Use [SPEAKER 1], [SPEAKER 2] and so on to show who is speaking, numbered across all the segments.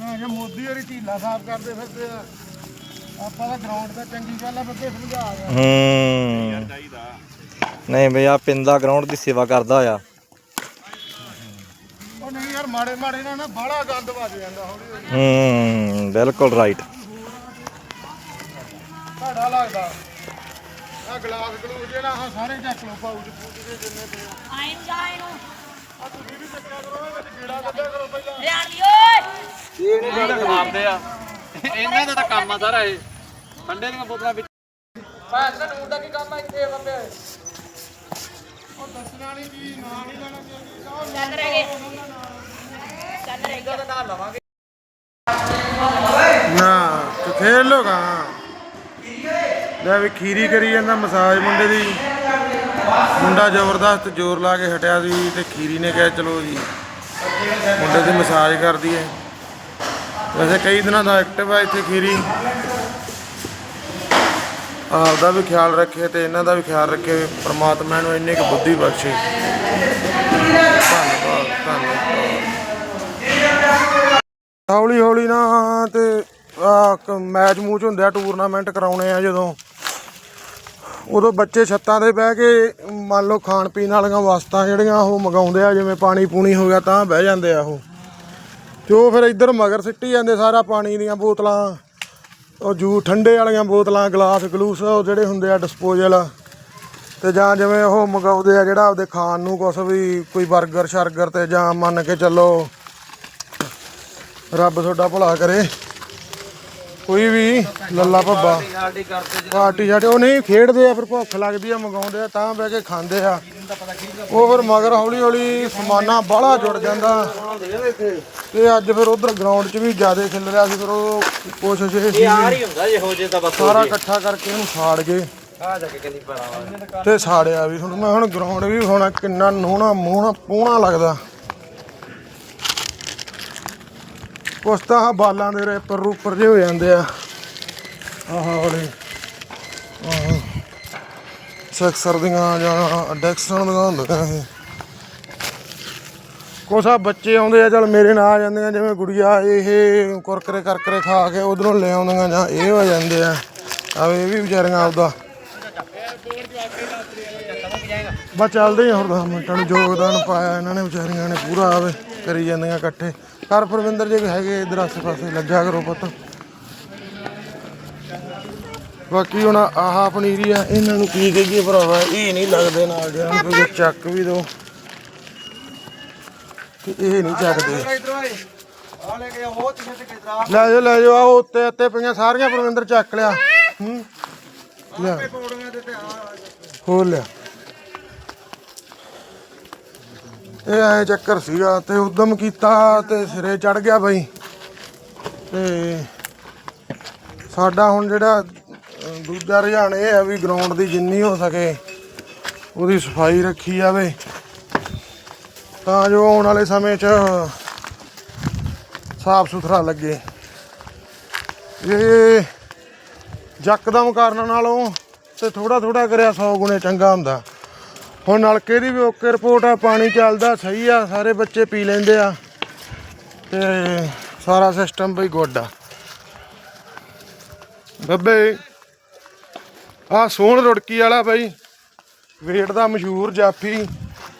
[SPEAKER 1] ਹਾਂ ਜੇ ਮੋਦੀ ਹੋਰੀ ਢੀਲਾ ਸਾਫ਼ ਕਰਦੇ ਫਿਰਦੇ ਆ ਆਪਾਂ ਤਾਂ ਗਰਾਊਂਡ ਦਾ ਚੰਗੀ ਗੱਲ ਆ ਬੱਗੇ ਸਮਝਾ ਆ।
[SPEAKER 2] ਹੂੰ। ਨਹੀਂ ਬਈ ਆ ਪਿੰਦਾ ਗਰਾਊਂਡ ਦੀ ਸੇਵਾ ਕਰਦਾ ਆ
[SPEAKER 1] ਉਹ ਨਹੀਂ ਯਾਰ ਮਾੜੇ ਮਾੜੇ ਨਾਲ ਨਾ ਬਾਹਲਾ ਗੰਦ ਵੱਜ ਜਾਂਦਾ ਹੌਲੀ ਹੌਲੀ।
[SPEAKER 2] ਹੂੰ ਬਿਲਕੁਲ ਰਾਈਟ
[SPEAKER 1] ਤੁਹਾਡਾ ਲੱਗਦਾ? ਆ ਗਲਾਸ ਗਲੂ ਜਿਹੜਾ ਆ ਸਾਰੇ ਚੱਕ ਲੋ ਪਾਉਚ ਪੂਚ ਦੇ ਜਿੰਨੇ ਪਏ ਆ।
[SPEAKER 3] ਆਇਨ ਜਾਏ ਨੂੰ
[SPEAKER 1] ਆਹ ਤੁਸੀਂ ਵੀ ਚੱਕਿਆ ਕਰੋ ਇਹ ਵਿੱਚ ਕੀੜਾ ਕੱਢਿਆ ਕਰੋ ਪਹਿਲਾਂ
[SPEAKER 3] ਲਿਆਣ ਲਈ ਓਏ!
[SPEAKER 4] ਮਾਰਦੇ ਆ। ਇਹਨਾਂ ਦਾ ਤਾਂ ਕੰਮ ਆ ਸਾਰਾ ਇਹ। ਠੰਡੇ ਦੀਆਂ ਬੋਤਲਾਂ ਵਿੱਚ।
[SPEAKER 1] ਉਹ ਦੱਸਣਾ ਨਹੀਂ ਕੀ ਨਾਂ ਨਹੀਂ ਲੈਣਾ ਚਾਹੀਦਾ
[SPEAKER 3] ਚੱਲ ਰਹੇ ਚੱਲ ਰਹੇ
[SPEAKER 1] ਨਾ ਤੂੰ ਖੇਲ ਲੋਗਾ ਲੈ ਵੀ ਖੀਰੀ ਕਰੀ ਜਾਂਦਾ ਮਸਾਜ ਮੁੰਡੇ ਦੀ। ਮੁੰਡਾ ਜ਼ਬਰਦਸਤ ਜ਼ੋਰ ਲਾ ਕੇ ਹਟਿਆ ਸੀ ਤੇ ਖੀਰੀ ਨੇ ਕਿਹਾ, ਚਲੋ ਜੀ। ਮੁੰਡੇ ਦੀ ਮਸਾਜ ਕਰਦੀ ਹੈ। ਵੈਸੇ ਕਈ ਦਿਨਾਂ ਦਾ ਐਕਟਿਵ ਹੈ ਇੱਥੇ ਖੀਰੀ। ਆਪਦਾ ਵੀ ਖਿਆਲ ਰੱਖੇ ਤੇ ਇਹਨਾਂ ਦਾ ਵੀ ਖਿਆਲ ਰੱਖੇ। ਪ੍ਰਮਾਤਮਾ ਨੂੰ ਇੰਨੀ ਕੁ ਬੁੱਧੀ ਬਖਸ਼ੇ। ਧੰਨਵਾਦ ਧੰਨਵਾਦ। ਹੌਲੀ ਹੌਲੀ ਨਾ ਤੇ ਆ ਮੈਚ ਮੂਚ ਹੁੰਦੇ ਆ ਟੂਰਨਾਮੈਂਟ ਕਰਾਉਣੇ ਆ ਜਦੋਂ। ਉਦੋਂ ਬੱਚੇ ਛੱਤਾਂ ਤੇ ਬਹਿ ਕੇ, ਮੰਨ ਲਓ ਖਾਣ ਪੀਣ ਵਾਲੀਆਂ ਵਸਤਾਂ ਜਿਹੜੀਆਂ ਉਹ ਮੰਗਾਉਂਦੇ ਆ, ਜਿਵੇਂ ਪਾਣੀ ਪੂਣੀ ਹੋ ਗਿਆ ਤਾਂ ਬਹਿ ਜਾਂਦੇ ਆ ਉਹ। ਤੇ ਉਹ ਫਿਰ ਇੱਧਰ ਮਗਰ ਸਿੱਟੀ ਜਾਂਦੇ ਸਾਰਾ ਪਾਣੀ ਦੀਆਂ ਬੋਤਲਾਂ, ਉਹ ਜੂ ਠੰਡੇ ਵਾਲੀਆਂ ਬੋਤਲਾਂ, ਗਲਾਸ, ਗਲੂਸ, ਉਹ ਜਿਹੜੇ ਹੁੰਦੇ ਆ ਡਿਸਪੋਜ਼ਲ ਤੇ ਜਾਂ ਜਿਵੇਂ ਉਹ ਮੰਗਾਉਂਦੇ ਆ ਜਿਹੜਾ ਆਪਦੇ ਖਾਣ ਨੂੰ ਕੁਛ ਵੀ, ਕੋਈ 버ਗਰ ਸ਼ਰਗਰ ਤੇ ਜਾਂ ਮੰਨ ਕੇ ਚੱਲੋ, ਰੱਬ ਤੁਹਾਡਾ ਭਲਾ ਕਰੇ। ਕੋਈ ਵੀ ਲੱਲਾ ਭੱਬਾ। ਪਾਰਟੀ ਸਾਡੇ ਉਹ ਨਹੀਂ ਖੇਡਦੇ ਆ ਫਿਰ ਭੁੱਖ ਲੱਗਦੀ ਆ ਮੰਗਾਉਂਦੇ ਆ ਤਾਂ ਬਹਿ ਕੇ ਖਾਂਦੇ ਆ। ਉਹ ਫਿਰ ਮਗਰ ਹੌਲੀ ਹੌਲੀ ਸਮਾਨਾ ਬਾਹਲਾ ਜੁੜ ਜਾਂਦਾ। ਤੇ ਅੱਜ ਫਿਰ ਉਧਰ ਗਰਾਊਂਡ 'ਚ ਵੀ ਜ਼ਿਆਦਾ ਖਿਲ ਰਿਹਾ ਸੀ ਫਿਰ ਉਹ ਕੋਸ਼ਿਸ਼ ਇਹ ਸੀ ਸਾਰਾ ਇਕੱਠਾ ਕਰਕੇ ਇਹਨੂੰ ਸਾੜ ਗਏ ਤੇ ਸਾੜਿਆ ਵੀ। ਹੁਣ ਮੈਂ ਹੁਣ ਗਰਾਊਂਡ ਵੀ ਹੋਣਾ ਕਿੰਨਾ ਨੋਣਾ ਮੋਹਣਾ ਪੋਣਾ ਲੱਗਦਾ। ਕੁਛ ਤਾਂ ਆਹ ਬਾਲਾਂ ਦੇ ਰੇਪਰ ਰੂਪਰ ਜੇ ਹੋ ਜਾਂਦੇ ਆ। ਆਹ ਵਾਲੇ। ਆਹ। ਸੈਕਸਰ ਦੀਆਂ ਜਾਂ ਡੈਕਸਨ ਦੀਆਂ ਹੁੰਦੀਆਂ ਇਹ। ਕੁਛ ਆ ਬੱਚੇ ਆਉਂਦੇ ਆ, ਚਲ ਮੇਰੇ ਨਾਲ ਆ ਜਾਂਦੇ ਆ, ਜਿਵੇਂ ਗੁੜੀਆ ਇਹ ਕੁਰਕਰੇ ਕਰਕਰੇ ਖਾ ਕੇ ਉਧਰੋਂ ਲੈ ਆਉਂਦੀਆਂ ਜਾਂ ਇਹ ਹੋ ਜਾਂਦੇ ਆ। ਆਵੇ ਇਹ ਵੀ ਵਿਚਾਰੀਆਂ ਆਪਦਾ। ਬਸ ਚੱਲਦੇ ਹੀ ਹੁਣ 10 ਮਿੰਟਾਂ ਨੂੰ, ਯੋਗਦਾਨ ਪਾਇਆ ਇਹਨਾਂ ਨੇ ਵਿਚਾਰੀਆਂ ਨੇ, ਪੂਰਾ ਆਵੇ ਕਰੀ ਜਾਂਦੀਆਂ ਇਕੱਠੇ। ਕਰ ਪਰਵਿੰਦਰ ਜੇ ਹੈਗੇ ਇਧਰ ਆਸੇ ਪਾਸੇ ਲੱਗਿਆ ਕਰੋ ਪੁੱਤ। ਬਾਕੀ ਹੁਣ ਆਹ ਪਨੀਰੀ ਆ ਇਹਨਾਂ ਨੂੰ ਕੀ ਕਹੀਏ ਭਰਾਵਾ ਇਹ ਨਹੀਂ ਲੱਗਦੇ ਨਾਲ ਦੇ ਨੂੰ ਕੋਈ ਚੱਕ ਵੀ ਦੋ। ਤੇ ਇਹ ਨਹੀਂ ਚੱਕਦੇ।
[SPEAKER 4] ਲੈ ਕਿਤਰਾ
[SPEAKER 1] ਲੈ ਜਾਓ ਲੈ ਜਾਓ ਆ ਉੱਤੇ ਉੱਤੇ ਪਈਆਂ ਸਾਰੀਆਂ ਪਰਵਿੰਦਰ ਚੱਕ ਲਿਆ। ਹੂੰ।
[SPEAKER 4] ਆ
[SPEAKER 1] ਹੋਰ ਲਿਆ। ਇਹ ਐ ਚੱਕਰ ਸੀਗਾ ਤੇ ਉਦਮ ਕੀਤਾ ਤੇ ਸਿਰੇ ਚੜ ਗਿਆ ਬਈ। ਤੇ ਸਾਡਾ ਹੁਣ ਜਿਹੜਾ ਦੂਜਾ ਰੁਝਾਨ ਇਹ ਹੈ ਵੀ ਗਰਾਊਂਡ ਦੀ ਜਿੰਨੀ ਹੋ ਸਕੇ ਉਹਦੀ ਸਫ਼ਾਈ ਰੱਖੀ ਜਾਵੇ। ਤਾਂ ਜੋ ਆਉਣ ਵਾਲੇ ਸਮੇਂ 'ਚ ਸਾਫ਼ ਸੁਥਰਾ ਲੱਗੇ। ਇਹ ਯਕਦਮ ਕਰਨ ਨਾਲੋਂ ਤੇ ਥੋੜਾ ਥੋੜਾ ਕਰਿਆ 100 ਗੁਣੇ ਚੰਗਾ ਹੁੰਦਾ। ਹੁਣ ਨਲਕੇ ਦੀ ਵੀ ਓਕੇ ਰਿਪੋਰਟ ਆ, ਪਾਣੀ ਚੱਲਦਾ ਸਹੀ ਆ, ਸਾਰੇ ਬੱਚੇ ਪੀ ਲੈਂਦੇ ਆ। ਤੇ ਸਾਰਾ ਸਿਸਟਮ ਬਈ ਗੁੱਡ ਆ। ਬੱਬੇ ਆ ਸੋਹਣ ਰੁੜਕੀ ਵਾਲਾ ਬਈ ਵੇਟ ਦਾ ਮਸ਼ਹੂਰ ਜਾਫੀ,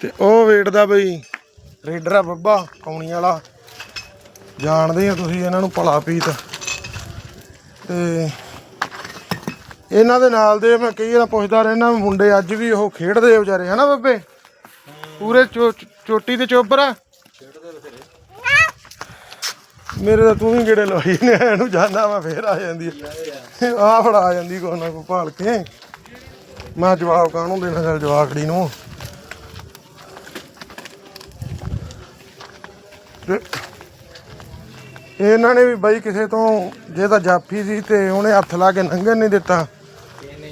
[SPEAKER 1] ਤੇ ਉਹ ਵੇਟ ਦਾ ਬਈ ਰੇਡਰ ਆ ਬੱਬਾ, ਕੌਣੀ ਵਾਲਾ। ਜਾਣਦੇ ਆ ਤੁਸੀਂ ਇਹਨਾਂ ਨੂੰ ਭਲਾ ਪੀਤ ਤੇ ਇਹਨਾਂ ਦੇ ਨਾਲ ਦੇ ਮੈਂ ਕਈ ਵਾਰ ਪੁੱਛਦਾ ਰਹਿਣਾ ਮੁੰਡੇ ਅੱਜ ਵੀ ਉਹ ਖੇਡਦੇ ਆ ਵਿਚਾਰੇ, ਹਨਾ ਬੱਬੇ? ਪੂਰੇ ਚੋ- ਚੋਟੀ ਤੇ ਚੋਬਰ ਆ? ਮੇਰੇ ਤਾਂ ਤੂੰ ਵੀ ਗੇੜੇ ਲਵਾਈ ਨੇ, ਇਹਨੂੰ ਜਾਂਦਾ ਮੈਂ ਫੇਰ ਆ ਜਾਂਦੀ ਆ। ਫੜਾ ਆ ਜਾਂਦੀ ਕੋਈ ਨਾ ਕੋਈ ਭਾਲ ਕੇ। ਮੈਂ ਜਵਾਬ ਕਾਹਨੂੰ ਦੇਣਾ ਚੱਲ ਜਵਾਕੜੀ ਨੂੰ? ਤੇ ਇਹਨਾਂ ਨੇ ਵੀ ਬਾਈ ਕਿਸੇ ਤੋਂ, ਜੇ ਤਾਂ ਜਾਫੀ ਸੀ ਤੇ ਉਹਨੇ ਹੱਥ ਲਾ ਕੇ ਲੰਘਣ ਨਹੀਂ ਦਿੱਤਾ।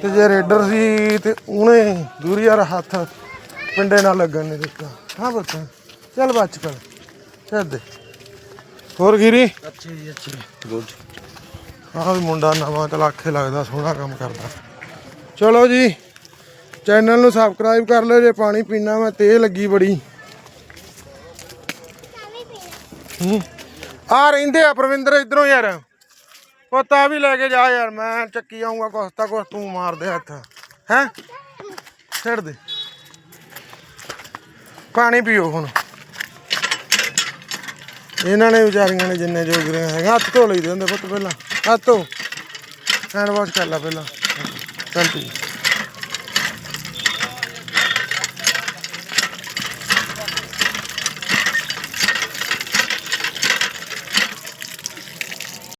[SPEAKER 1] ਤੇ ਜੇ ਰੇਡਰ ਸੀ ਤੇ ਉਹਨੇ ਦੂਰੀ ਯਾਰ ਹੱਥ ਪਿੰਡੇ ਨਾਲ ਲੱਗਣ ਨਹੀਂ ਦਿੱਤਾ। ਹਾਂ ਬੱਚਾ ਚੱਲ ਬੱਚ ਕਰ। ਚੱਲ ਦੇ। ਹੋਰ ਗਿਰੀ?
[SPEAKER 4] ਅੱਛੇ ਜੀ ਅੱਛੇ। ਗੁੱਡ।
[SPEAKER 1] ਆਹ ਵੀ ਮੁੰਡਾ ਨਵਾਂ ਤਲਾਖੇ ਲੱਗਦਾ ਸੋਹਣਾ ਕੰਮ ਕਰਦਾ। ਚਲੋ ਜੀ ਚੈਨਲ ਨੂੰ ਸਬਸਕ੍ਰਾਈਬ ਕਰ ਲਿਓ ਜੇ ਪਾਣੀ ਪੀਣਾ ਮੈਂ ਤੇ ਲੱਗੀ ਬੜੀ। ਹੂੰ। ਆ ਰਹਿੰਦੇ ਆ ਪ੍ਰਵਿੰਦਰ ਇਧਰੋਂ ਯਾਰ। ਪਤਾ ਵੀ ਲੈ ਕੇ ਜਾ ਯਾਰ, ਮੈਂ ਚੱਕੀ ਆਉਂਗਾ ਕੁਛ ਤਾਂ ਕੁਛ ਤੂੰ ਮਾਰ ਦੇ ਹੱਥ। ਹੈ? ਛੱਡ ਦੇ। ਪਾਣੀ ਪੀਓ ਹੁਣ। ਇਹਨਾਂ ਨੇ ਵਿਚਾਰੀਆਂ ਨੇ ਜਿੰਨੇ ਜੋਗਰੇ ਹੈਗਾ, ਹੱਥ ਧੋ ਲਈਦੇ ਹੁੰਦੇ ਪੁੱਤ ਪਹਿਲਾਂ। ਹੱਥ ਧੋ। ਹੈਂਡ ਵਾਸ਼ ਕਰ ਲੈ ਪਹਿਲਾਂ। ਕੰਟੀਨਿਊ